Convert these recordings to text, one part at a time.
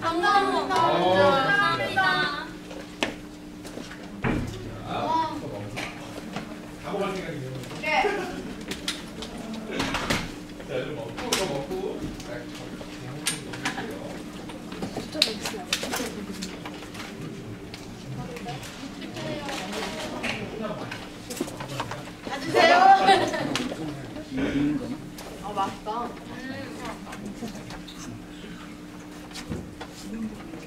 감사합니다. 감사합니다. 네. 아 맛있다. 아니, 근데 이거 못 맞출 줄 알았어. 좀 어려운 문제로. 어, 진짜 얼마나 문제인지.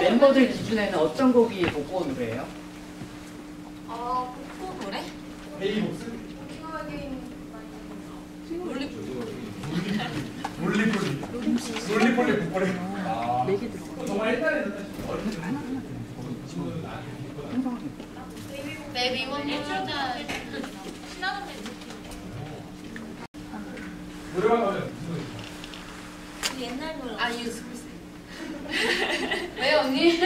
멤버들 기준에는 어떤 곡이 복고 노래예요? 아 복고 노래? 베이복스? 몰리 몰리폴리. 몰리폴리 복고래. 아. 정말 옛날에는 사실 어릴 때 친구들은 나한테 복고다. 베이비 원 진짜 신나는 노래방 가면 무슨 노래 있어? 옛날 노래. 아 유스 왜 언니?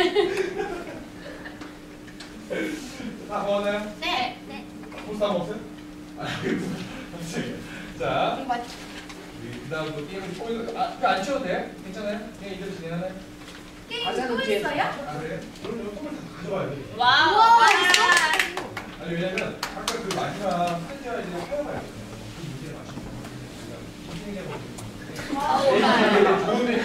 다 먹었나요? 네. 네. 먹었어요? 아, 그 다음 게임. 아, 이거 안 치워도 돼? 괜찮아요? 그냥 이대로 진행하나요? 가사는 뒤에 아, 그래? 그럼 선물 다 가져와야 돼. 와우. 그 마지막 편지와 이제. 알겠습니다. 공부해 주세요. 좋은데?